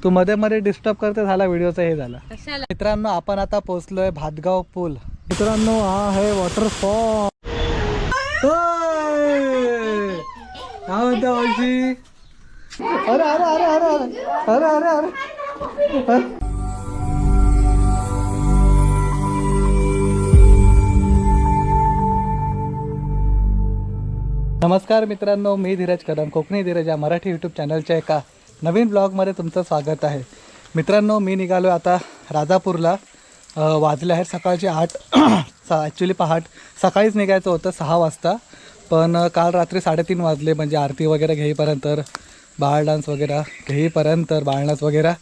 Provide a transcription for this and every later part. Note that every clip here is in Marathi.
तू मध्ये मध्ये डिस्टर्ब करते झाला व्हिडिओचा हे झाला. मित्रांनो आपण आता पोहोचलोय भातगाव पूल. मित्रांनो हा आहे वॉटरफॉल काय म्हणता मावशी? अरे अरे अरे अरे अरे अरे अरे अरे. नमस्कार मित्रांनो मी धीरज कदम कोकणी धीरज या मराठी यूट्यूब चॅनलच्या एका नवीन ब्लॉगमध्ये तुमचं स्वागत आहे. मित्रांनो मी निघालो आता राजापूरला. वाजले आहेत सकाळचे आठ. सा ॲक्च्युली पहाट सकाळीच निघायचं होतं सहा वाजता. पण काल रात्री साडेतीन वाजले म्हणजे आरती वगैरे घेईपर्यंत बाळ डान्स वगैरे घेईपर्यंत बाळ डान्स वगैरे.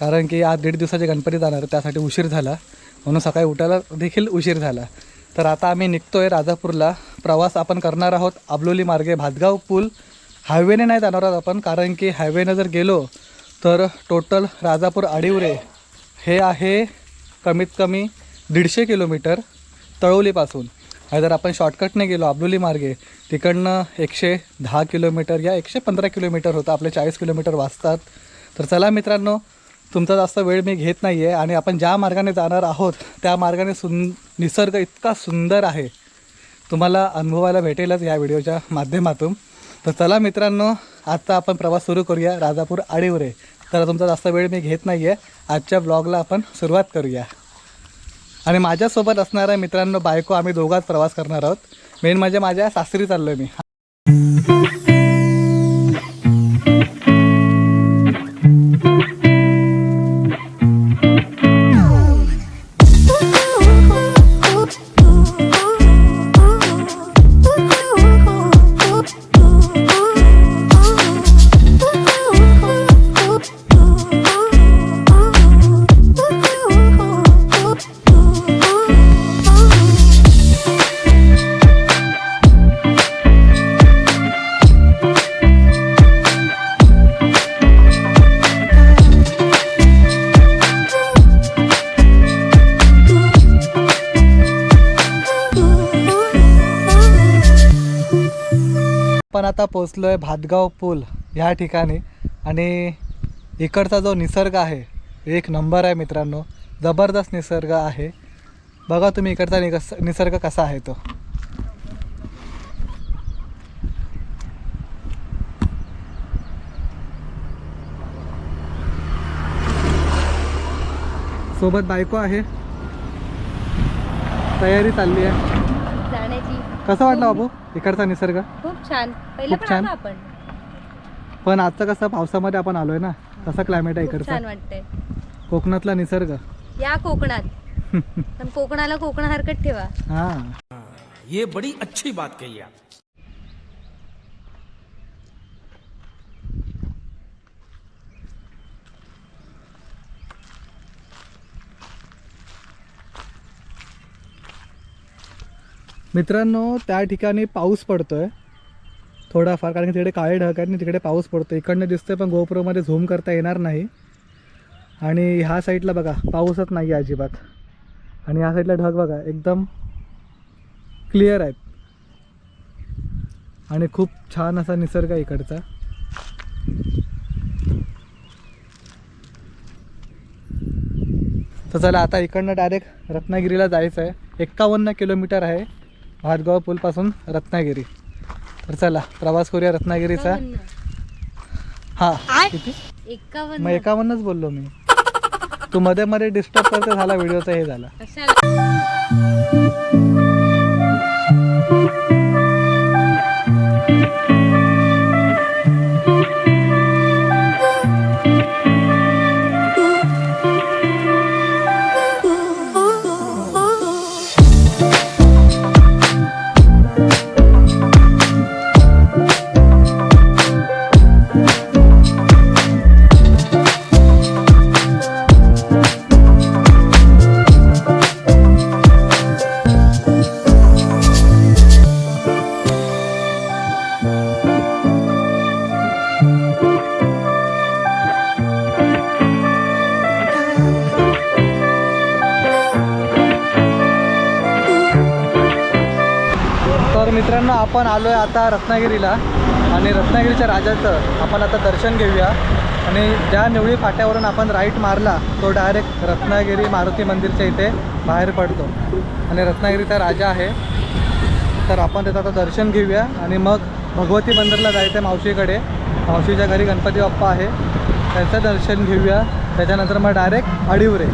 कारण की आज दीड दिवसाचे गणपती जाणार त्यासाठी उशीर झाला. म्हणून सकाळी उठायला देखील उशीर झाला. तर आता आम्ही निघतो आहे राजापूरला. प्रवास आपण करणार आहोत आबलोली मार्गे भातगाव पूल. हायवेने नाही जाणार आहोत आपण कारण की हायवेनं जर गेलो तर टोटल राजापूर आडिवरे हे आहे कमीत कमी दीडशे किलोमीटर तळोलीपासून. आणि जर आपण शॉर्टकटने गेलो आबलोली मार्गे तिकडनं एकशे दहा किलोमीटर या एकशे पंधरा किलोमीटर होतं आपले चाळीस किलोमीटर वाचतात. तर चला मित्रांनो तुमचा जास्त वेळ मी घेत नाही आहे आणि आपण ज्या मार्गाने जाणार आहोत त्या मार्गाने सुं निसर्ग इतका सुंदर आहे. तुम्हाला अनुभवायला भेटेलच या व्हिडिओच्या माध्यमातून. तर चला मित्रांनो आजचा आपण प्रवास सुरू करूया राजापूर आडीवरे. तर तुमचा जास्त वेळ मी घेत नाही आहे आजच्या ब्लॉगला आपण सुरुवात करूया. आणि माझ्यासोबत असणाऱ्या मित्रांनो बायको आम्ही दोघाच प्रवास करणार आहोत. मेन म्हणजे माझ्या सासरी चाललो आहे मी. पोचलो आहे भातगाव पूल ह्या ठिकाणी. आणि इकडचा जो निसर्ग आहे एक नंबर आहे मित्रांनो. जबरदस्त निसर्ग आहे. बघा तुम्ही इकडचा निकस निसर्ग कसा आहे तो. सोबत बायको आहे. तयारी चालली आहे. कसा वाटला बाबू? इकडचा निसर्ग? खूप छान. पहिलं खूप पण छान. आलो आपण. पण आजचं कसं पावसामध्ये आपण आलोय ना? तसा क्लायमेट आहे खूप इकडचा? छान वाटतंय. कोकणातला निसर्ग? या कोकणात. पण कोकणाला कोकण हरकत ठेवा हा ये बड़ी अच्छी बात कही आप. मित्रांनो त्या ठिकाणी पाऊस पडतोय. थोडाफार कारण की तिकडे काळे ढग आहेत आणि तिकडे पाऊस पडतो इकडनं दिसतंय पण गोप्रोमध्ये झूम करता येणार नाही. आणि ह्या साईडला बघा पाऊसच नाही आहे अजिबात. आणि ह्या साईडला ढग बघा एकदम क्लिअर आहेत. आणि खूप छान असा निसर्ग आहे इकडचा. तर चला आता इकडनं डायरेक्ट रत्नागिरीला जायचं आहे एक्कावन्न किलोमीटर आहे. भातगाव पूलपासून रत्नागिरी. तर चला प्रवास करूया रत्नागिरीचा. हा किती? मग एकावन्न एकावन्नच बोललो मी. तू मध्ये मध्ये डिस्टर्ब करते झाला व्हिडिओचा हे झाला. आता रत्नागिरीला आणि रत्नागिरीच्या राजाचं आपण आता दर्शन घेऊया. आणि ज्या निवळी फाट्यावरून आपण राईट मारला तो डायरेक्ट रत्नागिरी मारुती मंदिरच्या इथे बाहेर पडतो. आणि रत्नागिरीचा राजा आहे. तर आपण त्याचं आता दर्शन घेऊया. आणि मग भगवती मंदिरला जायचं आहे मावशीकडे. मावशीच्या घरी गणपती बाप्पा आहे. त्याचं दर्शन घेऊया. त्याच्यानंतर मग डायरेक्ट अडिवरे.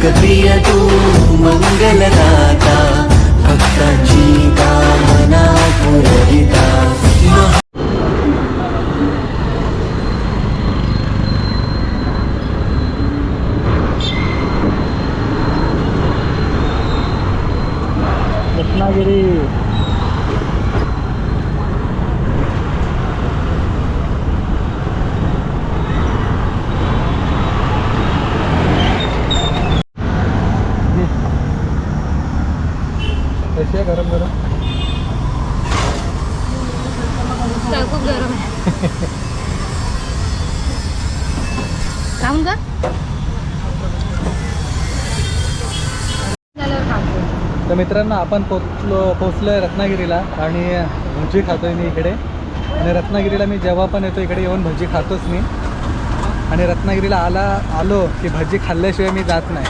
मोदक प्रिय मित्रांनो आपण पोचलो पोचलो आहे रत्नागिरीला आणि भजी खातो आहे मी इकडे. आणि रत्नागिरीला मी जेव्हा पण येतो इकडे येऊन भजी खातोच मी. आणि रत्नागिरीला आला आलो की भजी खाल्ल्याशिवाय मी जात नाही.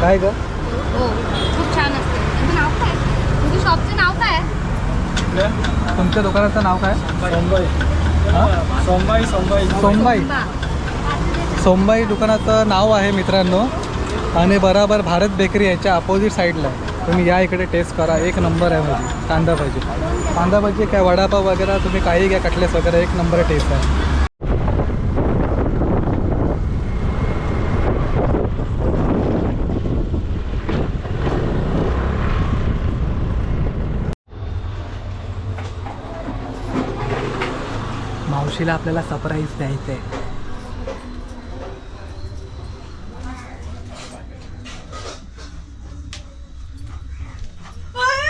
काय ग? हो खूप छान असते. तुमचं नाव काय? तुमच्या शॉपचं नाव काय? आहे? तुमच्या दुकानाचं नाव काय? सोमबाई. सोमबाई सोमबाई. सोमबाई. बा. सोमबाई दुकानाचं नाव आहे मित्रांनो. आणि बराबर भारत बेकरी याच्या अपोजिट साईडला आहे. तुम्ही या इकडे टेस्ट करा. एक नंबर आहे भाजी कांदा भाजी. कांदा भाजी काय वडापाव वगैरे तुम्ही काही घ्या कटलेस वगैरे एक नंबर टेस्ट आहे. मावशीला आपल्याला सरप्राईज द्यायचं आहे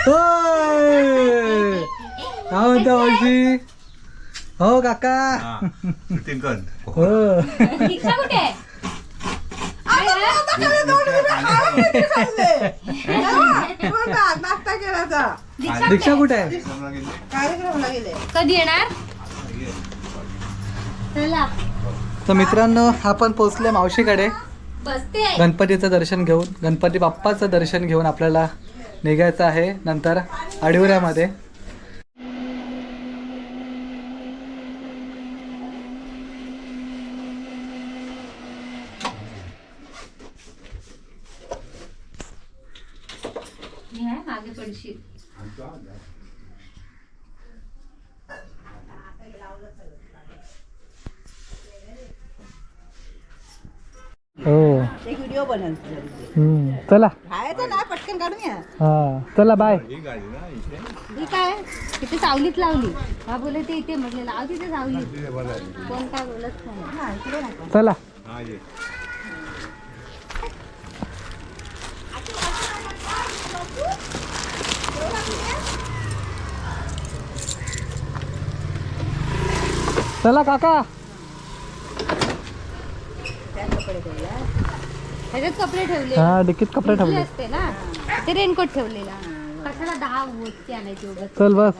होय! म्हणता मावशी हो काका तिकट हो. दीक्षा कुठे आहे? नाश्ता केला दीक्षा कुठे आहे? कार्यक्रमला गेले. कधी येणार? चला. तर मित्रांनो आपण पोचले मावशीकडे. बसते. गणपतीचं दर्शन घेऊन गणपती बाप्पाचं दर्शन घेऊन आपल्याला निघायचं आहे नंतर आडिवऱ्यामध्ये मी आहे मागे पडशील. हो. एक व्हिडिओ हम्म. चला. खायचं ना पटकन काढून या हा चला बाय ही काय? तिथे सावलीत लावली. हा बोलले ते इथे म्हटले लाव तिथे सावलीत कोण काय बोलत नाही. हा, इकडे नका. चला. चला काका. ह्याच्यात कपडे ठेवले. हा डिकीत कपडे ठेवले. असते ना. ते रेनकोट ठेवलेला. कशाला दहा आणायची उगाच? चल बस.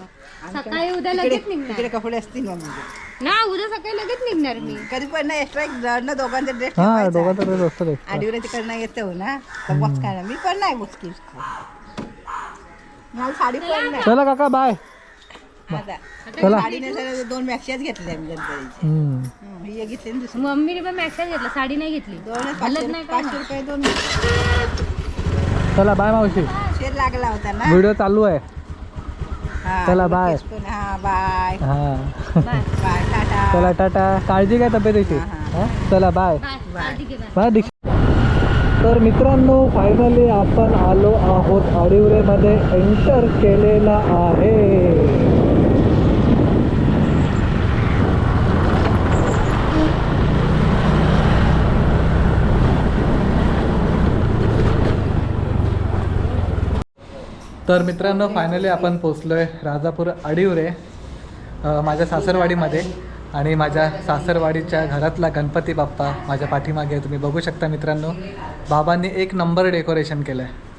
सकाळी उद्या लगेच निघणार. इकडे कपडे असतील मग म्हणजे. ना उद्या सकाळी लगेच निघणार मी. कधी पण ना एक्स्ट्रा एक ना दोघांचा ड्रेस हा दोघांचा ड्रेस असतो ते आडीवर तिकडनं येतो ना. तर बॉक्स काय मी पण नाही बॉक्स मला साडी पण नाही चला काका बाय आता चला साडी नेसायला दोन मॅक्सियाच घेतल्या मी गणपतीची. हम्म. हं, ही एक घेतली आणि दुसरी. मम्मीने पण मॅक्साच घेतला साडी नाही घेतली. नाही पाचशे का? पाचशे रुपये दोन चला बाय मावशी. शेर लागला होता ना? व्हिडिओ चालू आहे. हा, चला, बाय. पण, हा बाय हा. Bye bye tata. चला टाटा. काळजी घ्या तब्येतीची. हा? चला बाय बाय काळजी घे बाय बाय दीक्षा. तर मित्रांनो फायनली आपण आलो आहोत अडिवरेमध्ये. एंटर केलेला आहे. तर मित्रांनो फायनली आपण पोचलो आहे राजापूर अडिवरे माझ्या सासरवाडीमध्ये. आणि माझ्या सासरवाडीच्या घरातला गणपती बाप्पा माझ्या पाठीमागे तुम्ही बघू शकता मित्रांनो. बाबांनी एक नंबर डेकोरेशन केलं आहे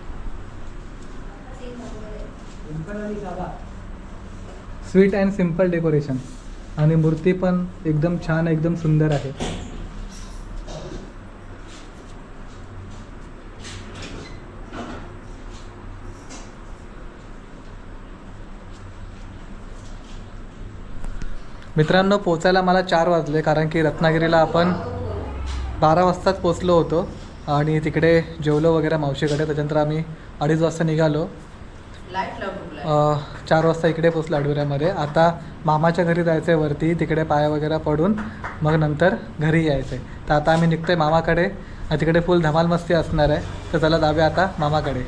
स्वीट अँड सिंपल डेकोरेशन. आणि मूर्ती पण एकदम छान एकदम सुंदर आहे. मित्रांनो पोचायला मला चार वाजले कारण की रत्नागिरीला आपण बारा वाजताच पोचलो होतो आणि तिकडे जेवलो वगैरे मावशीकडे. त्याच्यानंतर आम्ही अडीच वाजता निघालो. चार वाजता इकडे पोचलो अडविऱ्यामध्ये आता मामाच्या घरी जायचं आहे वरती तिकडे पाय वगैरे पडून मग नंतर घरी यायचं आहे तर आता आम्ही निघतोय मामाकडे आणि तिकडे फुल धमाल मस्ती असणार आहे. तर चला जाऊया आता मामाकडे.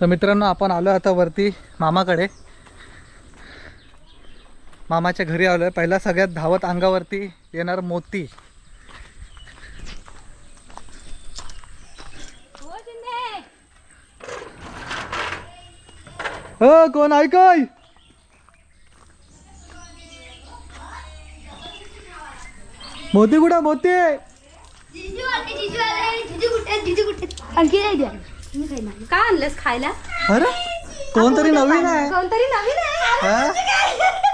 तर मित्रांनो आपण आलो आता वरती मामाकडे. मामाच्या घरी आलो आहे पहिला सगळ्यात धावत अंगावरती येणार मोती. हो कोण ऐकय मोती कुठं मोती? का आणलंस खायला? अरे कोणतरी नवीन आहे. कोणतरी नवीन आहे. हा?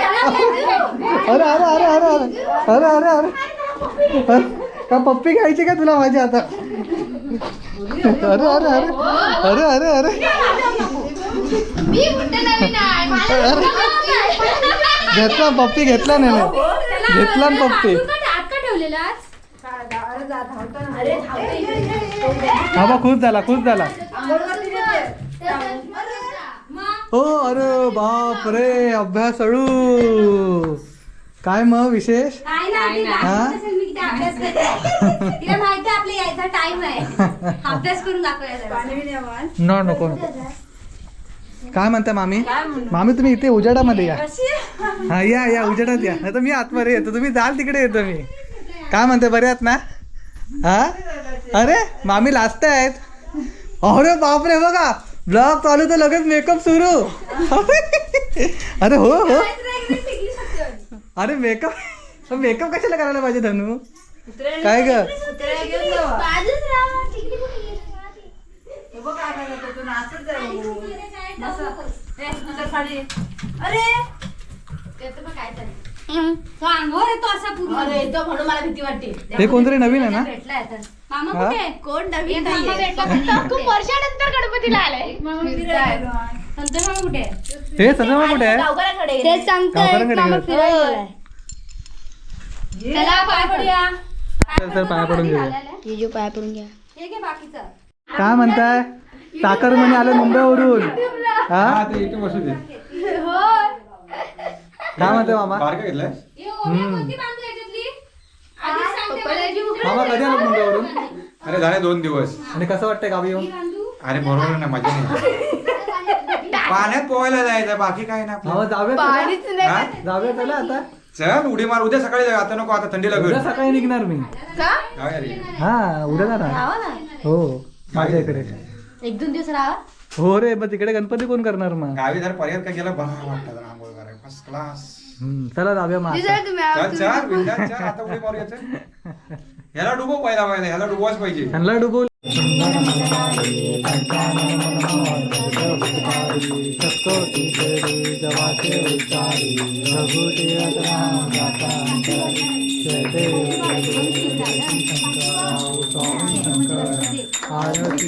अरे अरे अरे अरे अरे. अरे अरे अरे. अरे का पप्पी खायची का तुला माझी आता? अरे अरे अरे. अरे अरे अरे. घेतला पप्पी घेतला नाही ना. घेतला ना पप्पी. हा बा खुश झाला खुश झाला. हो अरे बाप रे अभ्यास अळू. काय मग विशेष? हा? तिला माहिती आहे आपल्या यायचा टाइम आहे. अभ्यास करून दाखवायचा न नको नको काय म्हणता मामी? मामी तुम्ही इथे उजेडामध्ये या. हा या या उजेडात या. नाही तर मी आतमध्ये येतो. तुम्ही जाल तिकडे येतो मी. काय म्हणते बरे आहात ना? हा? अरे मामी लाजत आहेत अरे बापरे बघा. ब्लॉग चालू तर लगेच मेकअप सुरू. अरे हो हो. अरे मेकअप मेकअप कशाला करायला पाहिजे धनू? काय ग? पूर्ण हे कोणतरी नवीन आहे ना? मामा हा? कुठे? कोण नवीन मामा भेटला फक्त खूप वर्षानंतर गणपतीला आलाय. संतोष मामा कुठे? हे कुठे आहे? तेच सांगतोय. गावकऱ्यांकडे मामा गेलात. फिरायला गेलाय. चला पाय पडूया. चल चल पाया पडून घेऊया. जिजू पाय पडून घ्या. हे घे बाकीचं. काय म्हणताय? साखर म्हणे आलं मुंबईवरून. हा? काय म्हणताय मामा हे ओढ्या कोणती मला जी उघड मामा कधी आलं मुंबईवरून? अरे झाले दोन दिवस. आणि कसं वाटतंय गावी येऊन? बांधू. अरे बरोबर ना मजा नाही. पाण्यात पोहायला जायचं बाकी काय ना मामा जाऊया? हा? जाऊया चला आता? चल उडी मार. उद्या सकाळी जाऊ आता नको आता थंडीला उद्या घर सकाळी निघणार मी. जाऊया रे. हा उद्या जाणार. राहा ना. हो माझ्या इकडे एक दोन दिवस राहा हो रे मग तिकडे गणपती कोण करणार मग? गावी जर पर्याय काय केला बरं वाटतं जरा फर्स्ट क्लास हम्म, चला जाऊया मग आता. चल चार बिंदास चार आता उडी मारूया चल ह्याला डुबव पहिला पहिला ह्याला डुबवाच पाहिजे. त्यांना डुबवलं आरती